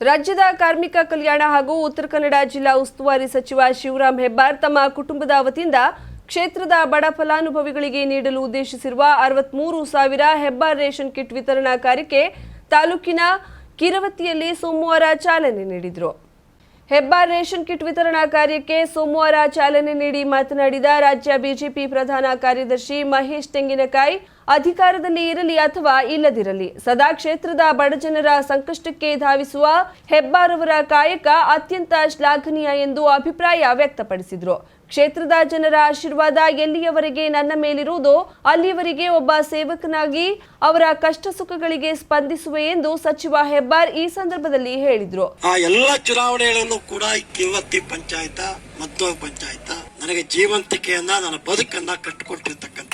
ರಾಜ್ಯದ ಕಾರ್ಮಿಕ ಕಲ್ಯಾಣ ಹಾಗೂ ಉತ್ತರ ಕನ್ನಡ ಜಿಲ್ಲಾ ಉಸ್ತುವಾರಿ ಸಚಿವ ಶಿವರಾಮ್ ಹೆಬ್ಬಾರ್ ತಮ್ಮ ಕುಟುಂಬದ ವತಿಯಿಂದ ಕ್ಷೇತ್ರದ ಬಡ ಫಲಾನುಭವಿಗಳಿಗೆ ನೀಡಲು ಉದ್ದೇಶಿಸಿರುವ ಅರವತ್ಮೂರು ಸಾವಿರ ಹೆಬ್ಬಾರ್ ರೇಷನ್ ಕಿಟ್ ವಿತರಣಾ ಕಾರ್ಯಕ್ಕೆ ತಾಲೂಕಿನ ಕಿರವತಿಯಲ್ಲಿ ಸೋಮವಾರ ಚಾಲನೆ ನೀಡಿದರು. ಹೆಬ್ಬಾರ್ ರೇಷನ್ ಕಿಟ್ ವಿತರಣಾ ಕಾರ್ಯಕ್ಕೆ ಸೋಮವಾರ ಚಾಲನೆ ನೀಡಿ ಮಾತನಾಡಿದ ರಾಜ್ಯ ಬಿಜೆಪಿ ಪ್ರಧಾನ ಕಾರ್ಯದರ್ಶಿ ಮಹೇಶ್ ತೆಂಗಿನಕಾಯಿ ಅಧಿಕಾರದಲ್ಲಿ ಇರಲಿ ಅಥವಾ ಇಲ್ಲದಿರಲಿ, ಸದಾ ಕ್ಷೇತ್ರದ ಬಡಜನರ ಸಂಕಷ್ಟಕ್ಕೆ ಧಾವಿಸುವ ಹೆಬ್ಬಾರವರ ಕಾಯಕ ಅತ್ಯಂತ ಶ್ಲಾಘನೀಯ ಎಂದು ಅಭಿಪ್ರಾಯ ವ್ಯಕ್ತಪಡಿಸಿದರು. ಕ್ಷೇತ್ರದ ಜನರ ಆಶೀರ್ವಾದ ಎಲ್ಲಿಯವರೆಗೆ ನನ್ನ ಮೇಲಿರುವುದೋ, ಅಲ್ಲಿಯವರೆಗೆ ಒಬ್ಬ ಸೇವಕನಾಗಿ ಅವರ ಕಷ್ಟ ಸುಖಗಳಿಗೆ ಸ್ಪಂದಿಸುವೆ ಎಂದು ಸಚಿವ ಹೆಬ್ಬಾರ್ ಈ ಸಂದರ್ಭದಲ್ಲಿ ಹೇಳಿದರು. ಆ ಎಲ್ಲ ಚುನಾವಣೆಗಳನ್ನು ಕೂಡ ಕಿವತ್ತಿ ಪಂಚಾಯತ ಮದ್ದೋ ಪಂಚಾಯತ, ನನಗೆ ಜೀವಂತಿಕೆಯನ್ನ, ನನ್ನ ಬದುಕನ್ನ ಕಟ್ಟಿಕೊಟ್ಟಿರ್ತಕ್ಕಂಥ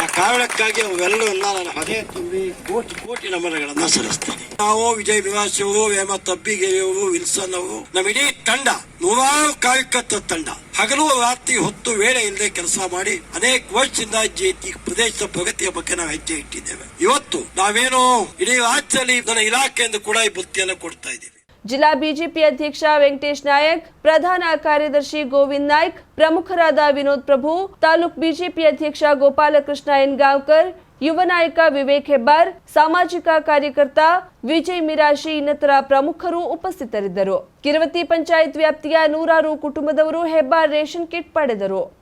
ಆ ಕಾರಣಕ್ಕಾಗಿ ಅವೆಲ್ಲವನ್ನ ನಾನು ಹದೇ ತುಂಬಿ ಕೋಟಿ ಕೋಟಿ ನಮನಗಳನ್ನ ಸಲ್ಲಿಸ್ತೇನೆ. ನಾವು ವಿಜಯ್ ನಿವಾಸಿಯವರು ಹೇಮ ತಬ್ಬಿಗೆರೆಯವರು, ವಿಲ್ಸನ್ ಅವರು ನಮ್ಮ ಇಡೀ ತಂಡ, ನೂರಾರು ಕಾರ್ಯಕರ್ತ ತಂಡ, ಹಗಲು ರಾತ್ರಿ ಹೊತ್ತು ವೇಳೆ ಇಲ್ಲದೆ ಕೆಲಸ ಮಾಡಿ ಅನೇಕ ವರ್ಷದಿಂದ ಜೇತಿ ಪ್ರದೇಶದ ಪ್ರಗತಿಯ ಬಗ್ಗೆ ನಾವು ಹೆಜ್ಜೆ ಇಟ್ಟಿದ್ದೇವೆ. ಇವತ್ತು ನಾವೇನು ಇಡೀ ರಾಜ್ಯದಲ್ಲಿ ನನ್ನ ಇಲಾಖೆಯಿಂದ ಕೂಡ ಈ ಬುತ್ತಿಯನ್ನು ಕೊಡ್ತಾ ಇದ್ದೀವಿ. ಜಿಲ್ಲಾ ಬಿಜೆಪಿ ಅಧ್ಯಕ್ಷ ವೆಂಕಟೇಶ್ ನಾಯಕ್, ಪ್ರಧಾನ ಕಾರ್ಯದರ್ಶಿ ಗೋವಿಂದ್ ನಾಯ್ಕ್, ಪ್ರಮುಖರಾದ ವಿನೋದ್ ಪ್ರಭು, ತಾಲೂಕ್ ಬಿಜೆಪಿ ಅಧ್ಯಕ್ಷ ಗೋಪಾಲಕೃಷ್ಣ ಎನ್ಗಾವ್ಕರ್, ಯುವ ನಾಯಕ ವಿವೇಕ್ ಹೆಬ್ಬಾರ್, ಸಾಮಾಜಿಕ ಕಾರ್ಯಕರ್ತ ವಿಜಯ್ ಮಿರಾಶಿ ಇನ್ನಿತರ ಪ್ರಮುಖರು ಉಪಸ್ಥಿತರಿದ್ದರು. ಕಿರವತಿ ಪಂಚಾಯತ್ ವ್ಯಾಪ್ತಿಯ ನೂರಾರು ಕುಟುಂಬದವರು ಹೆಬ್ಬಾರ್ ರೇಷನ್ ಕಿಟ್ ಪಡೆದರು.